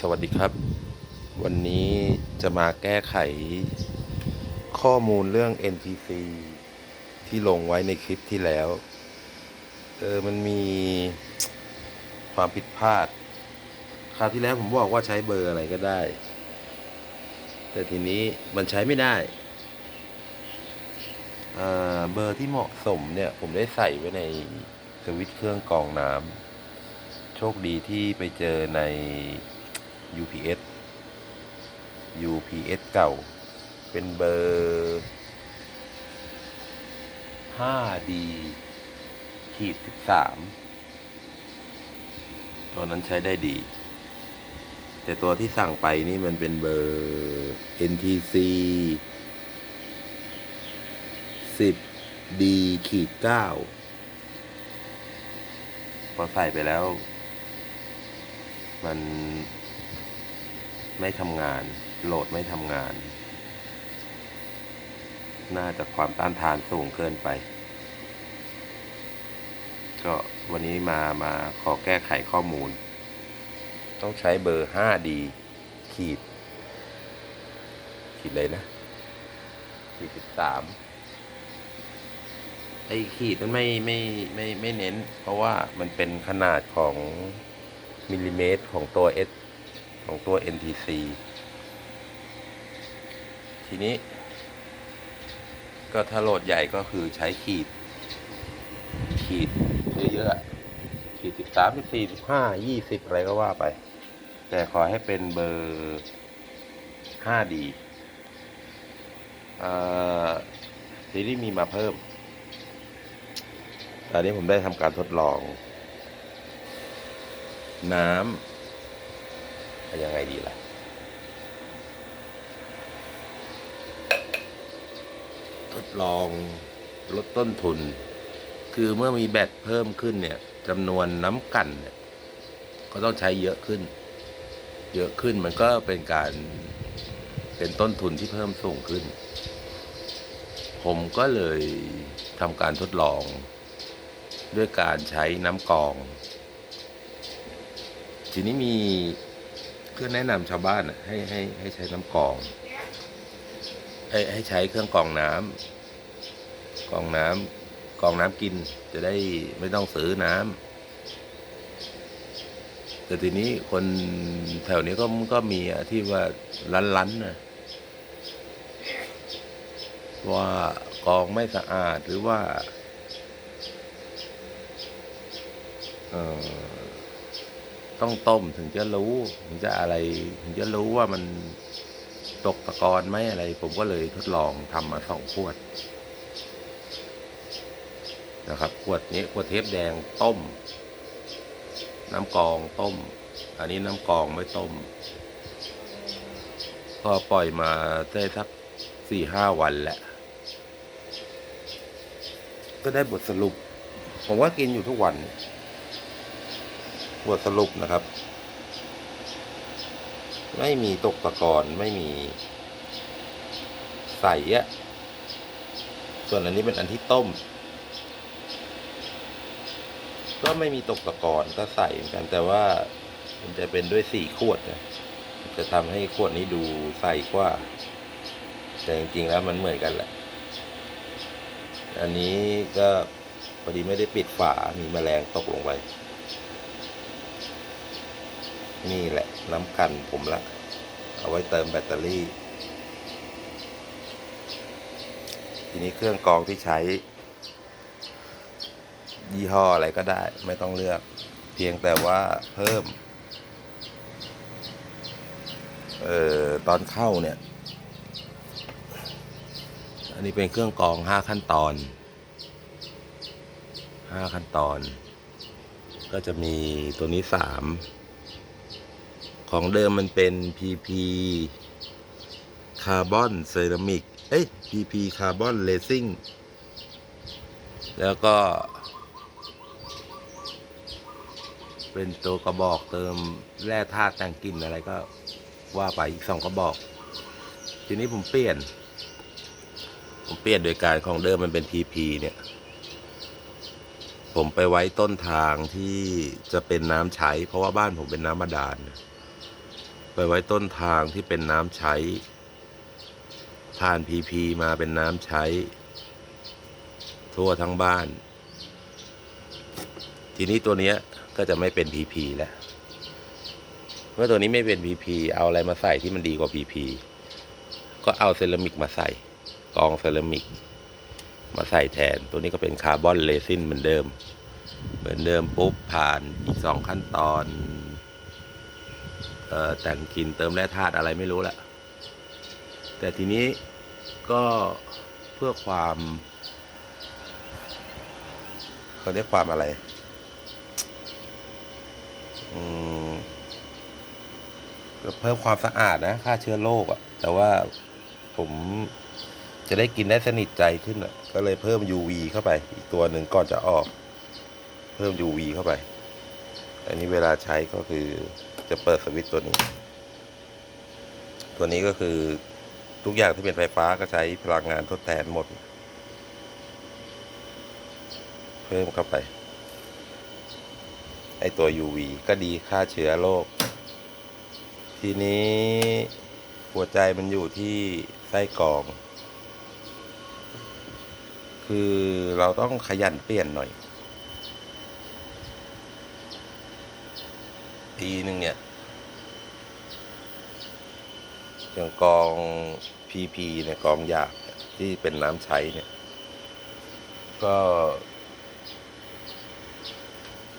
สวัสดีครับ วันนี้จะมาแก้ไขข้อมูลเรื่อง NTC ที่ลงไว้ในคลิปที่แล้วเออมันมีความผิดพลาด คราวที่แล้วผมบอกว่าใช้เบอร์อะไรก็ได้ แต่ทีนี้มันใช้ไม่ได้อ่าเบอร์ที่เหมาะสมเนี่ย ผมได้ใส่ไว้ในสวิตช์เครื่องกรองน้ำโชคดีที่ไปเจอใน UPS UPS เก่า เป็นเบอร์ 5D ขีด13ตัวนั้นใช้ได้ดี แต่ตัวที่สั่งไปนี่มันเป็นเบอร์ NTC 10D ขีด9พอใส่ไปแล้ว มัน ไม่ทำงาน โหลดไม่ทำงาน น่าจะความต้านทานสูงเกินไป ก็วันนี้มามาขอแก้ไขข้อมูล ต้องใช้เบอร์ 5D ขีด ขีดเลยนะขีดสามไอ้ขีดนั้นไม่ไม่ไม่ไม่เน้น เพราะว่ามันเป็นขนาดของมิลลิเมตรของตัว S ของตัว NTC ทีนี้ ก็ถ้าโหลดใหญ่ก็คือใช้ขีด ขีดเยอะๆขีดสิบสามสิบสี่สิบห้ายี่สิบอะไรก็ว่าไป แต่ขอให้เป็นเบอร์ห้าดีทีนี้มีมาเพิ่ม ตอนนี้ผมได้ทำการทดลอง น้ำ ยังไงดีล่ะ ทดลองลดต้นทุน คือเมื่อมีแบตเพิ่มขึ้นเนี่ยจำนวนน้ำกันเนี่ยก็ต้องใช้เยอะขึ้น เยอะขึ้นมันก็เป็นการเป็นต้นทุนที่เพิ่มสูงขึ้น ผมก็เลยทำการทดลอง ด้วยการใช้น้ำกอง ทีนี้มี เพื่อแนะนำชาวบ้านให้ให้ให้ใช้น้ำกองให้ให้ใช้เครื่องกองน้ำกองน้ำกองน้ำกินจะได้ไม่ต้องซื้อน้ำแต่ทีนี้คนแถวนี้ก็ก็มีอที่ว่าลันๆนะว่ากองไม่สะอาดหรือว่า เออ ต้องต้มถึงจะรู้ ถึงจะอะไรถึงจะรู้ว่ามันตกตะกอนไหมอะไร ผมก็เลยทดลองทำมาสองขวดนะครับขวดนี้ขวดเทปแดงต้ม น้ำกองต้ม อันนี้น้ำกองไม่ต้ม ก็ปล่อยมาได้สักสี่ห้าวันแหละ ก็ได้บทสรุป ผมว่ากินอยู่ทุกวัน บทสรุปนะครับ ไม่มีตกตะกอนไม่มีใส่อะส่วนอันนี้เป็นอันที่ต้ม ก็ไม่มีตกตะกอนก็ใส่เหมือนกันแต่ว่ามันจะเป็นด้วยสี่ขวดนะจะทำให้ขวดนี้ดูใสกว่า แต่จริงๆแล้วมันเหมือนกันแหละ อันนี้ก็พอดีไม่ได้ปิดฝา มีแมลงตกลงไป นี่แหละน้ำกันผมละ เอาไว้เติมแบตเตอรี่ ทีนี้เครื่องกรองที่ใช้ ยี่ห้ออะไรก็ได้ ไม่ต้องเลือก เพียงแต่ว่าเพิ่ม เอ่อ ตอนเข้าเนี่ย อันนี้เป็นเครื่องกรองห้าขั้นตอนห้าขั้นตอน ก็จะมีตัวนี้สาม ของเดิมมันเป็น PP คาร์บอนเซรามิก เอ้ย PP คาร์บอนเลซิ่ง แล้วก็ เป็นตัวกระบอกเติมแร่ธาตุแต่งกลิ่นอะไรก็ว่าไปอีกสองกระบอก ทีนี้ผมเปลี่ยน ผมเปลี่ยนโดยการของเดิมมันเป็น PP เนี่ย ผมไปไว้ต้นทางที่จะเป็นน้ำใช้ เพราะว่าบ้านผมเป็นน้ำบาดาล ไปไว้ต้นทางที่เป็นน้ำใช้ ผ่านพีพีมาเป็นน้ำใช้ ทั่วทั้งบ้าน ทีนี้ตัวเนี้ยก็จะไม่เป็นพีพีแล้ว เมื่อตัวนี้ไม่เป็นพีพีเอาอะไรมาใส่ที่มันดีกว่าพีพีก็เอาเซรามิกมาใส่กองเซรามิก มาใส่แทน ตัวนี้ก็เป็นคาร์บอนเรซินเหมือนเดิม เหมือนเดิมปุ๊บผ่านอีกสองขั้นตอน แต่งกลินเติมแร่ธาตุอะไรไม่รู้แหละแต่ทีนี้ก็เพื่อความเขาเรียกความอะไรอืมเพิ่มความสะอาดนะฆ่าเชื้อโรคอะแต่ว่าผมจะได้กินได้สนิทใจขึ้นอะก็เลยเพิ่ม UV เข้าไป อีกตัวหนึ่งก่อนจะออก เพิ่ม UV เข้าไป อันนี้เวลาใช้ก็คือ จะเปิดสวิตช์ตัวนี้ ตัวนี้ก็คือทุกอย่างที่เป็นไฟฟ้าก็ใช้พลังงานทดแทนหมด เพิ่มเข้าไปไอตัว UV ก็ดีฆ่าเชื้อโรค ทีนี้หัวใจมันอยู่ที่ไส้กรอง คือเราต้องขยันเปลี่ยนหน่อย ปีหนึ่งเนี่ยอย่างกอง PP เนี่ยกองหยาบที่เป็นน้ำใช้เนี่ย ก็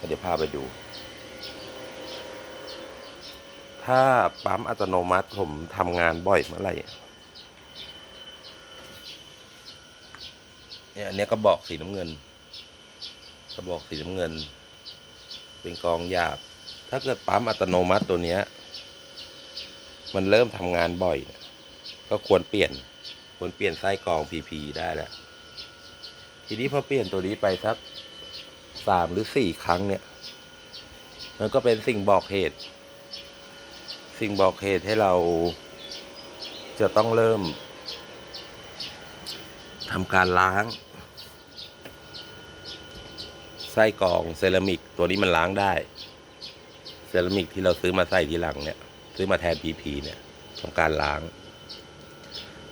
เดี๋ยวพาไปดู ถ้าปั๊มอัตโนมัติผมทำงานบ่อยเมื่อไหร่เนี่ยอันนี้ก็บอกสีน้ำเงิน กระบอกสีน้ำเงิน เป็นกองหยาบ ถ้าเกิดปั๊มอัตโนมัติตัวเนี้ย มันเริ่มทำงานบ่อย ก็ควรเปลี่ยน ควรเปลี่ยนไส้กรอง PP ได้แล้ว ทีนี้พอเปลี่ยนตัวนี้ไปสักสามหรือสี่ครั้งเนี่ย มันก็เป็นสิ่งบอกเหตุ สิ่งบอกเหตุให้เราจะต้องเริ่มทำการล้าง ไส้กรองเซรามิกตัวนี้มันล้างได้ รามิกที่เราซื้อมาใส่ทีหลังเนี่ย ซื้อมาแทน PP เนี่ยทำการล้าง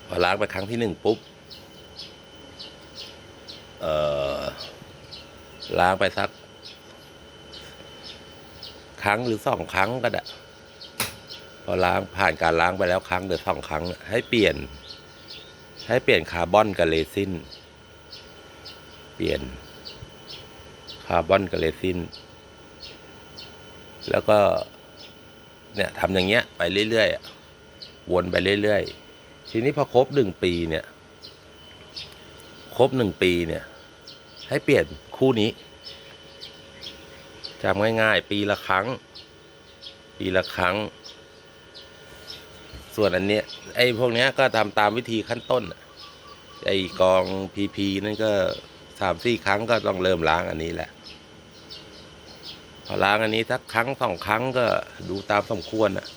พอล้างไปครั้งที่หนึ่งปุ๊บเอ่อล้างไปสัก ครั้งหรือสองครั้งก็ได้พอล้างผ่านการล้างไปแล้วครั้งหรือสองครั้ง ให้เปลี่ยน ให้เปลี่ยนคาร์บอนกับเรซินเปลี่ยนคาร์บอนกับเรซิน แล้วก็เนี่ยทำอย่างเงี้ยไปเรื่อยๆวนไปเรื่อยๆ ทีนี้พอครบหนึ่งปีเนี่ยครบหนึ่งปีเนี่ย ให้เปลี่ยนคู่นี้จำง่ายๆ ปีละครั้ง ปีละครั้ง ส่วนอันเนี้ยไอ้พวกเนี้ยก็ทำตามวิธีขั้นต้นไอ้กองพีพีนั่นก็สามสี่ครั้งก็ต้องเริ่มล้างอันนี้แหละ พอล้างอันนี้สักครั้งสองครั้งก็ดูตามสมควรอะ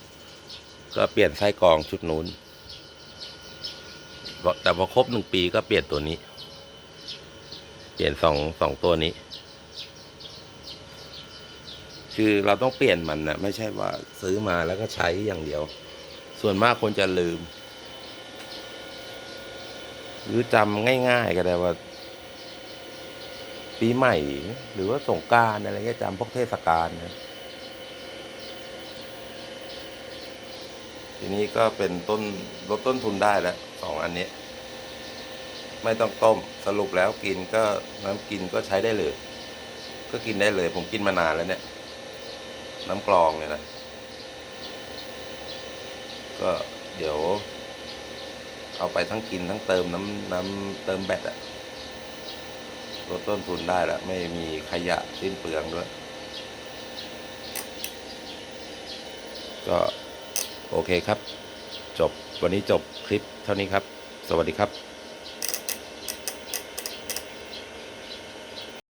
ก็เปลี่ยนไส้กรองชุดนู้นแต่พอครบหนึ่งปีก็เปลี่ยนตัวนี้ เปลี่ยนสองสองตัวนี้ คือเราต้องเปลี่ยนมันนะไม่ใช่ว่าซื้อมาแล้วก็ใช้อย่างเดียว ส่วนมากคนจะลืม หรือจำง่าย ๆ ก็ได้ว่า ปีใหม่ หรือว่าสงการอะไรเงี้ยจำพวกเทศกาลนะทีนี้ก็เป็นต้นลดต้นทุนได้แล้วสองอันนี้ ไม่ต้องต้มสรุปแล้วกินก็น้ำกินก็ใช้ได้เลย ก็กินได้เลย ผมกินมานานแล้วเนี่ย น้ำกรองเนี่ยนะ ก็เดี๋ยว เอาไปทั้งกินทั้งเติมน้ำน้ำเติมแบตอะ ลดต้นทุนได้แล้วไม่มีขยะสิ้นเปลืองด้วย ก็โอเคครับ จบวันนี้จบคลิปเท่านี้ครับ สวัสดีครับ